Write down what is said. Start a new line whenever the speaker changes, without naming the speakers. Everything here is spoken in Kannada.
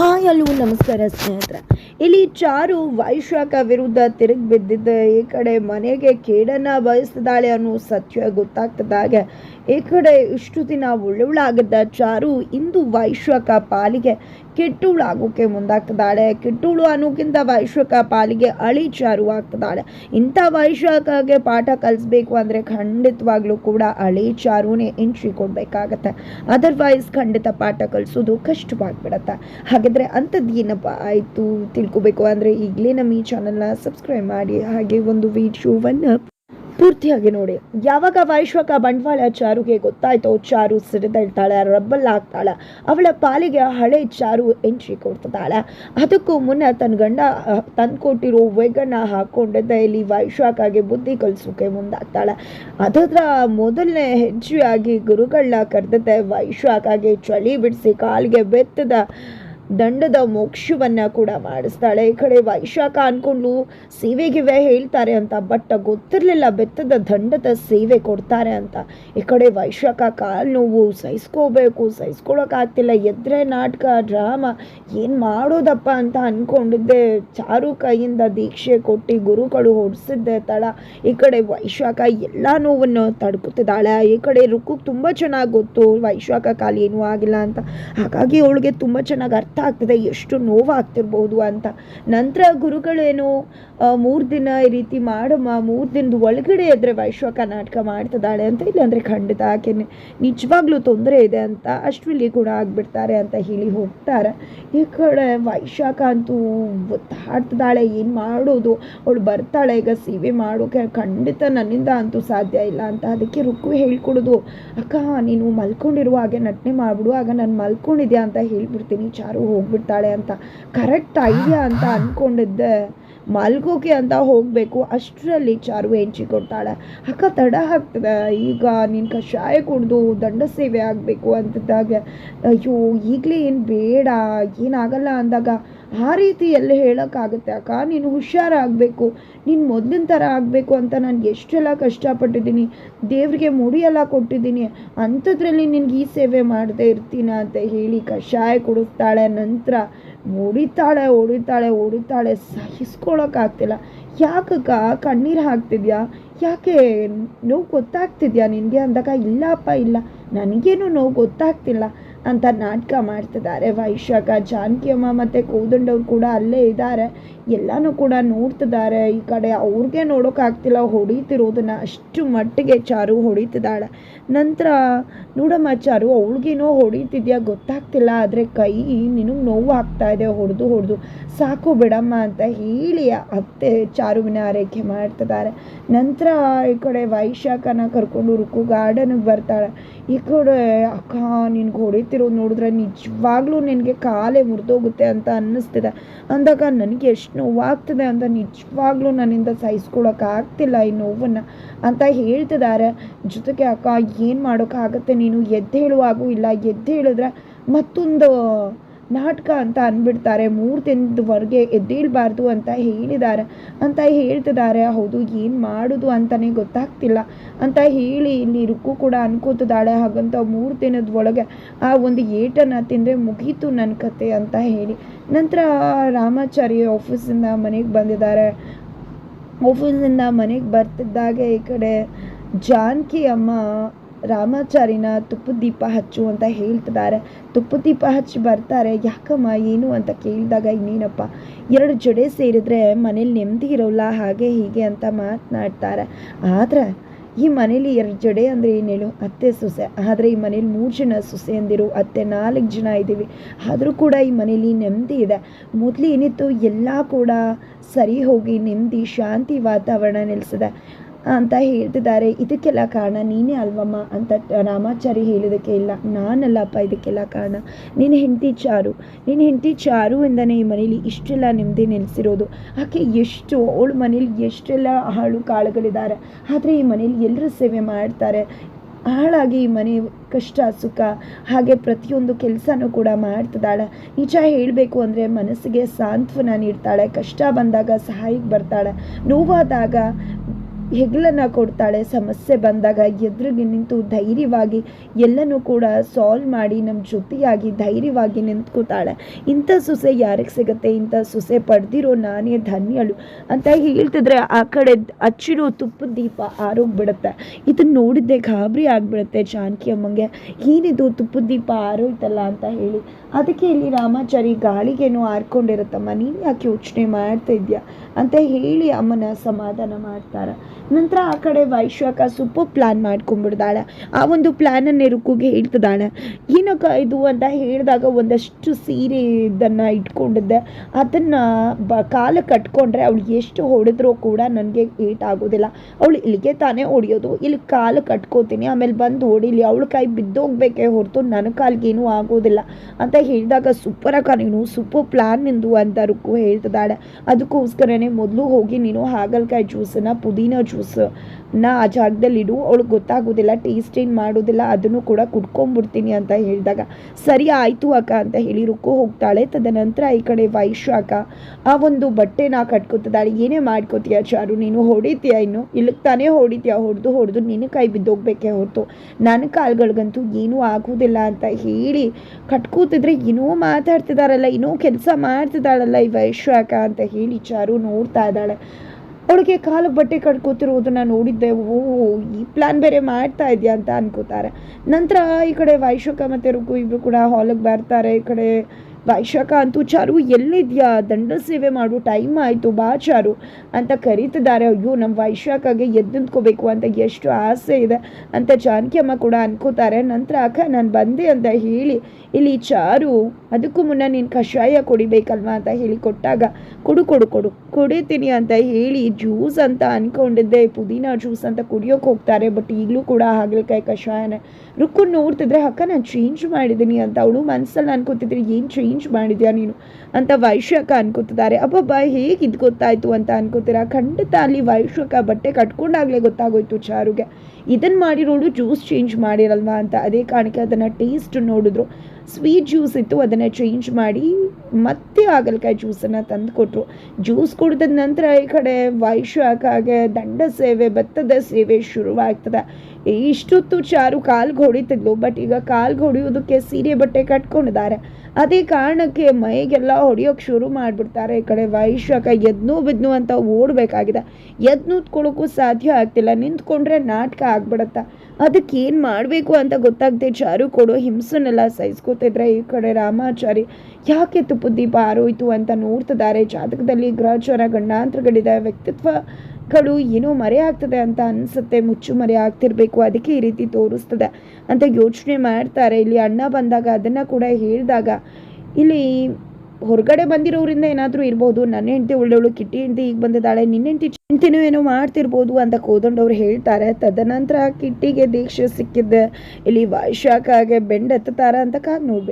ಹಾಯ್ ಹಲೋ ನಮಸ್ಕಾರ ಸ್ನೇಹಿತರೆ. ಇಲ್ಲಿ ಚಾರು ವೈಶಾಖ ವಿರುದ್ಧ ತಿರುಗಿ ಬಿದ್ದಿದ್ದ ಈ ಕಡೆ ಮನೆಗೆ ಕೇಡನ್ನು ಬಯಸ್ತಿದ್ದಾಳೆ ಅನ್ನೋ ಸತ್ಯ ಗೊತ್ತಾಗ್ತದಾಗ ಈ ಕಡೆ ಇಷ್ಟು ದಿನ ಒಳ್ಳೆವಳಾಗಿದ್ದ ಚಾರು ಇಂದು ವೈಶ್ವಕ ಪಾಲಿಗೆ ಕೆಟ್ಟುವಳಾಗೋಕೆ ಮುಂದಾಗ್ತದಾಳೆ ಕೆಟ್ಟುಳು ಅನ್ನೋಕ್ಕಿಂತ ವೈಶ್ವಕ ಪಾಲಿಗೆ ಅಳಿ ಚಾರು ಆಗ್ತದಾಳೆ ಇಂಥ ವೈಶ್ವಕಗೆ ಪಾಠ ಕಲಿಸ್ಬೇಕು ಅಂದರೆ ಖಂಡಿತವಾಗ್ಲೂ ಕೂಡ ಅಳಿ ಚಾರುನೇ ಎಂಟ್ರಿ ಕೊಡಬೇಕಾಗತ್ತೆ. ಅದರ್ವೈಸ್ ಖಂಡಿತ ಪಾಠ ಕಲಿಸೋದು ಕಷ್ಟವಾಗ್ಬಿಡತ್ತೆ. ಹಾಗಾದರೆ ಅಂಥದ್ದು ಏನಪ್ಪ ಆಯಿತು ತಿಳ್ಕೊಬೇಕು ಅಂದರೆ ಈಗಲೇ ನಮ್ಮ ಈ ಚಾನಲ್ನ ಸಬ್ಸ್ಕ್ರೈಬ್ ಮಾಡಿ. ಹಾಗೆ ಒಂದು ವಿಡಿಯೋವನ್ನು ಪೂರ್ತಿಯಾಗಿ ನೋಡಿ. ಯಾವಾಗ ವೈಶ್ವಕ ಬಂಡವಾಳ ಚಾರುಗೆ ಗೊತ್ತಾಯ್ತೋ, ಚಾರು ಸಿಡಿದಳ್ತಾಳೆ, ರಬ್ಬಲ್ ಆಗ್ತಾಳೆ. ಅವಳ ಪಾಲಿಗೆ ಹಳೆ ಚಾರು ಎಂಟ್ರಿ ಕೊಡ್ತಿದ್ದಾಳೆ ಅದಕ್ಕೂ ಮುನ್ನ ತನ್ನ ಗಂಡ ತಂದ್ಕೊಟ್ಟಿರೋ ವೆಗನ್ನ ಹಾಕೊಂಡಿದ್ದ ಇಲ್ಲಿ ವೈಶ್ವಕಾಗೆ ಬುದ್ಧಿ ಕಲಿಸೋಕೆ ಮುಂದಾಗ್ತಾಳೆ. ಅದರ ಮೊದಲನೇ ಹೆಜ್ಜೆಯಾಗಿ ಗುರುಗಳನ್ನ ಕರೆದಿದ್ದೆ ವೈಶ್ವಕಾಗೆ ಚಳಿ ಬಿಡಿಸಿ ಕಾಲಿಗೆ ಬೆತ್ತದ ದಂಡದ ಮೋಕ್ಷವನ್ನ ಕೂಡ ಮಾಡಿಸ್ತಾಳೆ. ಈ ಕಡೆ ವೈಶಾಖ ಅನ್ಕೊಂಡು ಸೇವೆಗಿವೆ ಹೇಳ್ತಾರೆ ಅಂತ, ಬಟ್ ಗೊತ್ತಿರಲಿಲ್ಲ ಬೆತ್ತದ ದಂಡದ ಸೇವೆ ಕೊಡ್ತಾರೆ ಅಂತ. ಈ ಕಡೆ ವೈಶಾಖ ಕಾಲು ನೋವು, ಸಹಿಸ್ಕೋಬೇಕು ಸಹಿಸ್ಕೊಳಕ್ಕಾಗ್ತಿಲ್ಲ ಎದ್ರೆ ನಾಟಕ, ಡ್ರಾಮಾ, ಏನು ಮಾಡೋದಪ್ಪ ಅಂತ ಅಂದ್ಕೊಂಡಿದ್ದೆ ಚಾರು ಕೈಯಿಂದ ದೀಕ್ಷೆ ಕೊಟ್ಟು ಗುರುಗಳು ಹೊಡೆಸಿದ್ದೆ ತಡ ಈ ಕಡೆ ವೈಶಾಖ ಎಲ್ಲ ನೋವನ್ನು ತಡ್ಕೊತಿದ್ದಾಳೆ. ಈ ಕಡೆ ರುಕ್ಕು ತುಂಬ ಚೆನ್ನಾಗಿ ಗೊತ್ತು. ವೈಶಾಖ ಕಾಲು ಏನೂ ಆಗಿಲ್ಲ ಅಂತ. ಹಾಗಾಗಿ ಅವಳಿಗೆ ತುಂಬ ಚೆನ್ನಾಗಿ ಅರ್ಥ ಆಗ್ತದೆ ಎಷ್ಟು ನೋವಾಗ್ತಿರ್ಬೋದು ಅಂತ. ನಂತರ ಗುರುಗಳೇನು ಮೂರು ದಿನ ಈ ರೀತಿ ಮಾಡಮ್ಮ, ಮೂರು ದಿನದ ಒಳಗಡೆ ಇದ್ರೆ ವೈಶ್ವ ಕರ್ನಾಟಕ ಮಾಡ್ತಿದ್ದಾಳೆ ಅಂತ, ಇಲ್ಲಾಂದರೆ ಖಂಡಿತ ಆಕೆ ನಿಜವಾಗ್ಲೂ ತೊಂದರೆ ಇದೆ ಅಂತ ಅಷ್ಟರಲ್ಲಿ ಕೂಡ ಆಗಿಬಿಡ್ತಾರೆ ಅಂತ ಹೇಳಿ ಹೋಗ್ತಾರೆ. ಈ ಕಡೆ ವೈಶಾಖ ಅಂತೂ ಒತ್ತಾಡ್ತಿದ್ದಾಳೆ, ಏನು ಮಾಡೋದು? ಅವಳು ಬರ್ತಾಳೆ, ಈಗ ಸೇವೆ ಮಾಡೋಕೆ, ಖಂಡಿತ ನನ್ನಿಂದ ಅಂತೂ ಸಾಧ್ಯ ಇಲ್ಲ ಅಂತ. ಅದಕ್ಕೆ ರುಕ್ಕು ಹೇಳ್ಕೊಡೋದು, ಅಕ್ಕ, ನೀನು ಮಲ್ಕೊಂಡಿರುವ ಹಾಗೆ ನಟನೆ ಮಾಡ್ಬಿಡು, ಆಗ ನಾನು ಮಲ್ಕೊಂಡಿದ್ಯಾ? ಅಂತ ಹೇಳಿಬಿಡ್ತೀನಿ, ಚಾರು. ಹೋಗ್ಬಿಡ್ತಾಳೆ ಅಂತ. ಕರೆಕ್ಟ್ ಐಡಿಯಾ ಅಂತ ಅಂದ್ಕೊಂಡಿದ್ದೆ ಮಲ್ಗೋಕೆ ಅಂತ ಹೋಗಬೇಕು. ಅಷ್ಟರಲ್ಲಿ ಚಾರು ಹೆಂಚಿ ಕೊಡ್ತಾಳೆ. ಅಕ್ಕ, ತಡ ಆಗ್ತದೆ. ಈಗ ನೀನು ಕಷಾಯ ಕುಡಿದು ದಂಡ ಸೇವೆ ಆಗಬೇಕು ಅಂತಿದ್ದಾಗ, ಅಯ್ಯೋ, ಈಗಲೇ ಏನು ಬೇಡ ಏನಾಗಲ್ಲ ಅಂದಾಗ ಆ ರೀತಿ ಎಲ್ಲ ಹೇಳೋಕ್ಕಾಗುತ್ತೆ, ಅಕ್ಕ, ನೀನು ಹುಷಾರಾಗಬೇಕು, ನೀನು ಮೊದಲಿನ ಥರ ಆಗಬೇಕು ಅಂತ ನಾನು ಎಷ್ಟೆಲ್ಲ ಕಷ್ಟಪಟ್ಟಿದ್ದೀನಿ, ದೇವರಿಗೆ ಮುಡಿಯೆಲ್ಲ ಕೊಟ್ಟಿದ್ದೀನಿ, ಅಂಥದ್ರಲ್ಲಿ ನಿನಗೆ ಈ ಸೇವೆ ಮಾಡದೇ ಇರ್ತೀನ? ಅಂತ ಹೇಳಿ ಕಷಾಯ ಕುಡಿಸ್ತಾಳೆ. ನಂತರ ಹೊಡಿತಾಳೆ ಹೊಡಿತಾಳೆ ಹೊಡಿತಾಳೆ ಸಹಿಸ್ಕೊಳಕ್ಕಾಗ್ತಿಲ್ಲ. ಯಾಕಕ್ಕ, ಕಣ್ಣೀರು ಹಾಕ್ತಿದ್ಯಾ? ಯಾಕೆ ನೋವು ಗೊತ್ತಾಗ್ತಿದ್ಯಾ ನಿನಗೆ? ಅಂದಾಗ, ಇಲ್ಲಪ್ಪ, ಇಲ್ಲ. ನನಗೇನು ನೋವು ಗೊತ್ತಾಗ್ತಿಲ್ಲ. ಅಂತ ನಾಟಕ ಮಾಡ್ತಿದ್ದಾರೆ. ವೈಶಾಖ, ಜಾನಕಿಯಮ್ಮ ಮತ್ತು ಕೋದಂಡವ್ರು ಕೂಡ ಅಲ್ಲೇ ಇದ್ದಾರೆ. ಎಲ್ಲನೂ ಕೂಡ ನೋಡ್ತಿದ್ದಾರೆ. ಈ ಕಡೆ ಅವ್ರಿಗೆ ನೋಡೋಕ್ಕಾಗ್ತಿಲ್ಲ ಹೊಡಿತಿರೋದನ್ನ ಅಷ್ಟು ಮಟ್ಟಿಗೆ ಚಾರು ಹೊಡಿತಿದ್ದಾಳೆ. ನಂತರ, ನೋಡಮ್ಮ ಚಾರು, ಅವಳಿಗೇನೋ ಹೊಡಿತಿದ್ಯಾ ಗೊತ್ತಾಗ್ತಿಲ್ಲ. ಆದರೆ ಕೈ ನಿನಗೆ ನೋವು ಆಗ್ತಾ ಇದೆ. ಹೊಡೆದು ಹೊಡೆದು. ಸಾಕು ಬಿಡಮ್ಮ ಅಂತ ಹೇಳಿ ಅತ್ತೆ ಚಾರುವಿನ ಆರೈಕೆ ಮಾಡ್ತಿದ್ದಾರೆ. ನಂತರ ಈ ಕಡೆ ವೈಶಾಖನ ಕರ್ಕೊಂಡು ರುಕು ಗಾರ್ಡನ್ಗೆ ಬರ್ತಾಳೆ. ಈ ಕಡೆ, ಅಕ್ಕ, ನಿನ್ಗೆ ಹೊಡಿತಿರೋದು ನೋಡಿದ್ರೆ ನಿಜವಾಗ್ಲೂ ನಿನಗೆ ಕಾಲೇ ಮುರಿದೋಗುತ್ತೆ ಅಂತ ಅನ್ನಿಸ್ತಿದೆ. ಅಂದಾಗ ನನಗೆ ಎಷ್ಟು ನೋವಾಗ್ತಿದೆ ಅಂತ ನಿಜವಾಗ್ಲೂ ನನ್ನಿಂದ ಸಹಿಸ್ಕೊಳಕ್ಕೆ ಆಗ್ತಿಲ್ಲ ಈ ನೋವನ್ನು ಅಂತ ಹೇಳ್ತಿದ್ದಾರೆ. ಜೊತೆಗೆ ಅಕ್ಕ, ಏನು ಮಾಡೋಕ್ಕಾಗತ್ತೆ ನೀನು? ಎದ್ದೇಳುವಾಗೂ ಇಲ್ಲ. ಎದ್ದು ಹೇಳಿದ್ರೆ ಮತ್ತೊಂದು ನಾಟಕ ಅಂತ ಅಂದ್ಬಿಡ್ತಾರೆ. ಮೂರು ದಿನದವರೆಗೆ ಎದ್ದೇಳಬಾರ್ದು ಅಂತ ಹೇಳಿದ್ದಾರೆ. ಅಂತ ಹೇಳ್ತಿದ್ದಾರೆ. ಹೌದು, ಏನು ಮಾಡೋದು ಅಂತಲೇ ಗೊತ್ತಾಗ್ತಿಲ್ಲ. ಅಂತ ಹೇಳಿ ಇಲ್ಲಿ ರುಕ್ಕು ಕೂಡ ಅನ್ಕೋತಿದ್ದಾಳೆ. ಹಾಗಂತ ಮೂರು ದಿನದ ಒಳಗೆ ಆ ಒಂದು ಏಟನ್ನು ತಿಂದರೆ ಮುಗೀತು ನನ್ನ ಕತೆ ಅಂತ ಹೇಳಿ. ನಂತರ ರಾಮಾಚಾರ್ಯ ಆಫೀಸಿಂದ ಮನೆಗೆ ಬಂದಿದ್ದಾರೆ. ಆಫೀಸಿಂದ ಮನೆಗೆ ಬರ್ತಿದ್ದಾಗೆ ಈ ಕಡೆ ಜಾನಕಿ ಅಮ್ಮ ರಾಮಾಚಾರಿನ ತುಪ್ಪದ ದೀಪ ಹಚ್ಚು ಅಂತ ಹೇಳ್ತಿದ್ದಾರೆ. ತುಪ್ಪದ ದೀಪ ಹಚ್ಚಿ ಬರ್ತಾರೆ. ಯಾಕಮ್ಮ ಏನು ಅಂತ ಕೇಳಿದಾಗ ಇನ್ನೇನಪ್ಪ? ಎರಡು ಜಡೆ ಸೇರಿದ್ರೆ ಮನೇಲಿ ನೆಮ್ಮದಿ ಇರೋಲ್ಲ, ಹಾಗೆ ಹೀಗೆ ಅಂತ ಮಾತನಾಡ್ತಾರೆ. ಆದರೆ ಈ ಮನೇಲಿ ಎರಡು ಜಡೆ ಅಂದರೆ ಏನೇಳು? ಅತ್ತೆ ಸೊಸೆ. ಆದರೆ ಈ ಮನೇಲಿ ಮೂರು ಜನ ಸೊಸೆ ಅಂದಿರು. ಅತ್ತೆ ನಾಲ್ಕು ಜನ ಇದ್ದೀವಿ. ಆದರೂ ಕೂಡ ಈ ಮನೇಲಿ ನೆಮ್ಮದಿ ಇದೆ. ಮೊದಲು ಏನಿತ್ತು? ಎಲ್ಲ ಕೂಡ ಸರಿ ಹೋಗಿ ನೆಮ್ಮದಿ ಶಾಂತಿ ವಾತಾವರಣ ನೆಲೆಸಿದೆ. ಅಂತ ಹೇಳ್ತಿದ್ದಾರೆ. ಇದಕ್ಕೆಲ್ಲ ಕಾರಣ ನೀನೇ ಅಲ್ವಮ್ಮ ಅಂತ ರಾಮಾಚಾರಿ ಹೇಳೋದಕ್ಕೆ ಇಲ್ಲ. ನಾನಲ್ಲಪ್ಪ, ಇದಕ್ಕೆಲ್ಲ ಕಾರಣ. ನಿನ್ನ ಹೆಂಡತಿ ಚಾರು. ನಿನ್ನ ಹೆಂಡತಿ ಚಾರು ಇಂದನೇ ಈ ಮನೇಲಿ ಇಷ್ಟೆಲ್ಲ ನೆಮ್ಮದಿ ನೆಲೆಸಿರೋದು ಆಕೆ ಎಷ್ಟು, ಅವಳ ಮನೇಲಿ ಎಷ್ಟೆಲ್ಲ ಹಾಳು ಕಾಳುಗಳಿದ್ದಾರೆ ಆದರೆ ಈ ಮನೇಲಿ ಎಲ್ಲರೂ ಸೇವೆ ಮಾಡ್ತಾರೆ. ಹಾಳಾಗಿ ಈ ಮನೆ ಕಷ್ಟ, ಸುಖ, ಹಾಗೆ ಪ್ರತಿಯೊಂದು ಕೆಲಸನೂ ಕೂಡ ಮಾಡ್ತಿದ್ದಾಳೆ. ನಿಜ ಹೇಳಬೇಕು ಅಂದರೆ ಮನಸ್ಸಿಗೆ ಸಾಂತ್ವನ ನೀಡ್ತಾಳೆ. ಕಷ್ಟ ಬಂದಾಗ ಸಹಾಯಕ್ಕೆ ಬರ್ತಾಳೆ. ನೋವಾದಾಗ ಹೆಗಲನ್ನು ಕೊಡ್ತಾಳೆ. ಸಮಸ್ಯೆ ಬಂದಾಗ ಎದುರಿಗೆ ನಿಂತು ಧೈರ್ಯವಾಗಿ ಎಲ್ಲನೂ ಕೂಡ ಸಾಲ್ವ್ ಮಾಡಿ ನಮ್ಮ ಜೊತೆಯಾಗಿ ಧೈರ್ಯವಾಗಿ ನಿಂತ್ಕೋತಾಳೆ. ಇಂಥ ಸೊಸೆ ಯಾರಿಗೆ ಸಿಗುತ್ತೆ? ಇಂಥ ಸೊಸೆ ಪಡೆದಿರೋ ನಾನೇ ಧನ್ಯಳು. ಅಂತ ಹೇಳ್ತಿದ್ರೆ ಆ ಕಡೆ ಹಚ್ಚಿರೋ ತುಪ್ಪದ ದೀಪ ಆರೋಗ್ಬಿಡುತ್ತೆ. ಇದನ್ನು ನೋಡಿದ್ದೆ ಗಾಬರಿ ಆಗಿಬಿಡುತ್ತೆ ಜಾನಕಿ ಅಮ್ಮಂಗೆ. ಏನಿದು ತುಪ್ಪದ ದೀಪ ಆರೋಯ್ತಲ್ಲ ಅಂತ ಹೇಳಿ. ಅದಕ್ಕೆ ಇಲ್ಲಿ ರಾಮಾಚಾರಿ ಗಾಳಿಗೇನೋ ಆರ್ಕೊಂಡಿರುತ್ತಮ್ಮ. ನೀನು ಯಾಕೆ ಯೋಚನೆ ಮಾಡ್ತಾ ಇದೆಯಾ ಅಂತ ಹೇಳಿ ಅಮ್ಮನ ಸಮಾಧಾನ ಮಾಡ್ತಾರೆ ನಂತರ ಆ ಕಡೆ ವೈಶ್ವಕ ಸುಪ್ಪು ಪ್ಲ್ಯಾನ್ ಮಾಡ್ಕೊಂಡ್ಬಿಡ್ದಾಳೆ. ಆ ಒಂದು ಪ್ಲ್ಯಾನನ್ನು ರುಕ್ಕುಗೆ ಹೇಳ್ತಿದ್ದಾಳೆ. ಏನಕ್ಕ ಇದು ಅಂತ ಹೇಳಿದಾಗ ಒಂದಷ್ಟು ಸೀರೆ ಇದನ್ನು ಇಟ್ಕೊಂಡಿದ್ದೆ. ಅದನ್ನು ಬ ಕಾಲ ಕಟ್ಕೊಂಡ್ರೆ ಅವಳು ಎಷ್ಟು ಹೊಡೆದ್ರೂ ಕೂಡ ನನಗೆ ಏಟ್ ಆಗೋದಿಲ್ಲ. ಅವಳು ಇಲ್ಲಿಗೆ ತಾನೇ ಹೊಡೆಯೋದು. ಇಲ್ಲಿ ಕಾಲು ಕಟ್ಕೋತೀನಿ. ಆಮೇಲೆ ಬಂದು ಹೊಡಿಲಿ. ಅವಳು ಕೈ ಬಿದ್ದೋಗ್ಬೇಕೇ ಹೊರತು ನನ್ನ ಕಾಲ್ಗೇನೂ ಆಗೋದಿಲ್ಲ ಅಂತ ಹೇಳಿದಾಗ ಸೂಪರಕ್ಕ ನೀನು. ಸೂಪರ್ ಪ್ಲ್ಯಾನ್ ನಿಂದು ಅಂತ ರುಕ್ಕು ಹೇಳ್ತಿದ್ದಾಳೆ. ಅದಕ್ಕೋಸ್ಕರನೇ ಮೊದಲು ಹೋಗಿ ನೀನು ಹಾಗಲಕಾಯಿ ಜ್ಯೂಸನ್ನು, ಪುದೀನ ಜ್ಯೂಸನ್ನ ಆ ಜಾಗದಲ್ಲಿ ಇಡು ಅವಳಿಗೆ ಗೊತ್ತಾಗೋದಿಲ್ಲ ಟೇಸ್ಟ್ ಏನು ಮಾಡೋದಿಲ್ಲ, ಅದನ್ನು ಕೂಡ ಕುಡ್ಕೊಂಬಿಡ್ತೀನಿ ಅಂತ ಹೇಳಿದಾಗ, ಸರಿ ಆಯಿತು ಅಕ್ಕ, ಅಂತ ಹೇಳಿ ರುಕ್ಕು ಹೋಗ್ತಾಳೆ. ತದನಂತರ ಈ ಕಡೆ ವೈಶಾಖ ಆ ಒಂದು ಬಟ್ಟೆನ ಕಟ್ಕೊತಿದ್ದಾಳೆ ಏನೇ ಮಾಡ್ಕೋತೀಯ ಚಾರು, ನೀನು ಹೊಡಿತೀಯ ಇನ್ನು? ಇಲ್ಲಿಗೆ ತಾನೇ ಹೊಡಿತೀಯ, ಹೊಡೆದು ಹೊಡೆದು ನೀನು ಕೈ ಬಿದ್ದೋಗ್ಬೇಕೇ ಹೊರತು. ನನ್ನ ಕಾಲ್ಗಳಿಗಂತೂ ಏನೂ ಆಗೋದಿಲ್ಲ, ಅಂತ ಹೇಳಿ ಕಟ್ಕೋತಿದ್ರೆ ಏನೋ ಮಾತಾಡ್ತಿದ್ದಾರಲ್ಲ ಏನೋ ಕೆಲಸ ಮಾಡ್ತಿದ್ದಾಳಲ್ಲ ಈ ವೈಶಾಖ ಅಂತ ಹೇಳಿ ಚಾರು ನೋಡ್ತಾ ಇದ್ದಾಳೆ. ಅವಳಿಗೆ ಕಾಲು ಬಟ್ಟೆ ಕಟ್ಕೋತಿರೋದನ್ನ ನೋಡಿದ್ದೆ. ಓ, ಈ ಪ್ಲಾನ್ ಬೇರೆ ಮಾಡ್ತಾ ಇದೆಯಾ ಅಂತ ಅನ್ಕೋತಾರೆ. ನಂತರ ಈ ಕಡೆ ವೈಶಾಖ ಮತ್ತು ರುಕು ಇಬ್ಬರು ಕೂಡ ಹಾಲಿಗೆ ಬರ್ತಾರೆ. ಈ ಕಡೆ ವೈಶಾಖ ಅಂತೂ ಚಾರು, ಎಲ್ಲಿದೆಯಾ? ದಂಡ ಸೇವೆ ಮಾಡು ಟೈಮ್ ಆಯಿತು, ಬಾ ಚಾರು ಅಂತ ಕರೀತಿದ್ದಾರೆ. ಅಯ್ಯೋ ನಮ್ಮ ವೈಶಾಖಗೆ ಎದ್ದು ನಿಂತ್ಕೋಬೇಕು ಅಂತ ಎಷ್ಟು ಆಸೆ ಇದೆ ಅಂತ ಜಾನಕಿ ಅಮ್ಮ ಕೂಡ ಅನ್ಕೋತಾರೆ. ನಂತರ, ಅಕ್ಕ, ನಾನು ಬಂದೆ ಅಂತ ಹೇಳಿ, ಇಲ್ಲಿ ಚಾರು, ಅದಕ್ಕೂ ಮುನ್ನ ನೀನು ಕಷಾಯ ಕುಡಿಬೇಕಲ್ವಾ? ಅಂತ ಹೇಳಿ ಕೊಟ್ಟಾಗ, ಕೊಡು ಕೊಡು ಕೊಡು, ಕುಡಿತೀನಿ ಅಂತ ಹೇಳಿ ಜ್ಯೂಸ್ ಅಂತ ಅನ್ಕೊಂಡಿದ್ದೆ. ಪುದೀನ ಜ್ಯೂಸ್ ಅಂತ ಕುಡಿಯೋಕೆ ಹೋಗ್ತಾರೆ, ಬಟ್ ಈಗಲೂ ಕೂಡ ಹಾಗಲಕಾಯಿ ಕಷಾಯನೇ ರುಕ್ಕು ನೋಡ್ತಿದ್ರೆ ಅಕ್ಕ, ನಾನು ಚೇಂಜ್ ಮಾಡಿದ್ದೀನಿ ಅಂತ. ಅವಳು ಮನಸ್ಸಲ್ಲಿ ಅನ್ಕೋತಿದ್ರೆ, ಏನು ಚೇಂಜ್ ಮಾಡಿದ್ಯಾ ನೀನು? ಅಂತ ವೈಶ್ಯಕ ಅನ್ಕೋತಿದ್ದಾರೆ. ಅಬ್ಬಬ್ಬ ಹೇಗೆ ಇದು ಗೊತ್ತಾಯ್ತು? ಅಂತ ಅನ್ಕೋತೀರಾ? ಖಂಡಿತ ಅಲ್ಲಿ ವೈಶ್ಯಕ ಬಟ್ಟೆ ಕಟ್ಕೊಂಡಾಗಲೇ ಗೊತ್ತಾಗೋಯ್ತು ಚಾರುಗೆ. ಇದನ್ನು ಮಾಡಿರೋಳು ಜ್ಯೂಸ್ ಚೇಂಜ್ ಮಾಡಿರಲ್ವಾ ಅಂತ ಅದೇ ಕಾರಣಕ್ಕೆ ಅದನ್ನು ಟೇಸ್ಟ್ ನೋಡಿದ್ರು. ಸ್ವೀಟ್ ಜ್ಯೂಸ್ ಇತ್ತು, ಅದನ್ನು ಚೇಂಜ್ ಮಾಡಿ ಮತ್ತೆ ಹಾಗಲಕಾಯಿ ಜ್ಯೂಸನ್ನು ತಂದು ಕೊಟ್ಟರು ಜ್ಯೂಸ್ ಕುಡಿದ ನಂತರ ಈ ಕಡೆ ವೈಶಾಖಾಗೆ ದಂಡ ಸೇವೆ, ಭತ್ತದ ಸೇವೆ ಶುರುವಾಗ್ತದೆ. ಇಷ್ಟೊತ್ತು ಚಾರು ಕಾಲ್ಗೆ ಹೊಡಿತಿದ್ಲು ಬಟ್ ಈಗ ಕಾಲ್ಗೆ ಹೊಡೆಯೋದಕ್ಕೆ ಸೀರೆ ಬಟ್ಟೆ ಕಟ್ಕೊಂಡಿದ್ದಾರೆ. ಅದೇ ಕಾರಣಕ್ಕೆ ಮೈಗೆಲ್ಲ ಹೊಡೆಯೋಕ್ಕೆ ಶುರು ಮಾಡಿಬಿಡ್ತಾರೆ ಈ ಕಡೆ ವೈಶಾಖ. ಎದ್ನು ಬಿದ್ನು ಅಂತ ಓಡಬೇಕಾಗಿದೆ. ಎದ್ದು ನಿಂತ್ಕೊಳ್ಳೋಕ್ಕೂ ಸಾಧ್ಯ ಆಗ್ತಿಲ್ಲ. ನಿಂತ್ಕೊಂಡ್ರೆ ನಾಟಕ ಆಗ್ಬಿಡತ್ತ? ಅದಕ್ಕೆ ಏನು ಮಾಡಬೇಕು ಅಂತ ಗೊತ್ತಾಗದೆ ಚಾರು ಕೊಡೋ ಹಿಂಸನೆಲ್ಲ ಸಹಿಸ್ಕೋತಿದ್ರೆ ಈ ಕಡೆ ರಾಮಾಚಾರಿ, ಯಾಕೆ ತುಪ್ಪದ ದೀಪ ಆರೋಯ್ತು ಅಂತ ನೋಡ್ತಿದ್ದಾರೆ? ಜಾತಕದಲ್ಲಿ ಗ್ರಹಚಾರ, ಗಂಡಾಂತರಗಳಿದೆ, ವ್ಯಕ್ತಿತ್ವಗಳು ಏನೋ ಮರೆ ಆಗ್ತದೆ ಅಂತ ಅನಿಸುತ್ತೆ, ಮುಚ್ಚು ಮರೆ ಆಗ್ತಿರ್ಬೇಕು, ಅದಕ್ಕೆ ಈ ರೀತಿ ತೋರಿಸ್ತದೆ ಅಂತ ಯೋಚನೆ ಮಾಡ್ತಾರೆ. ಇಲ್ಲಿ ಅಣ್ಣ ಬಂದಾಗ, ಅದನ್ನು ಕೂಡ ಹೇಳಿದಾಗ, ಇಲ್ಲಿ ಹೊರಗಡೆ ಬಂದಿರೋರಿಂದ ಏನಾದರೂ ಇರ್ಬೋದು. ನನ್ನ ಹೆಂಡತಿ ಒಳ್ಳೆಯವಳು, ಕಿಟ್ಟಿ ಹೆಂಡತಿ ಈಗ ಬಂದಿದ್ದಾಳೆ. ನಿನ್ನ ಹೆಂಡತಿ ಚಿಂತೆನೂ ಏನೋ ಮಾಡ್ತಿರ್ಬೋದು ಅಂತ ಕೋದಂಡವ್ರು ಹೇಳ್ತಾರೆ. ತದನಂತರ ಕಿಟ್ಟಿಗೆ ದೀಕ್ಷೆ ಸಿಕ್ಕಿದ್ದೆ ಇಲ್ಲಿ ವೈಶಾಖಾಗೆ ಬೆಂಡ್ ಎತ್ತಾರ ಅಂತ ಕಾಗ್ ನೋಡ್ಬೇಕು.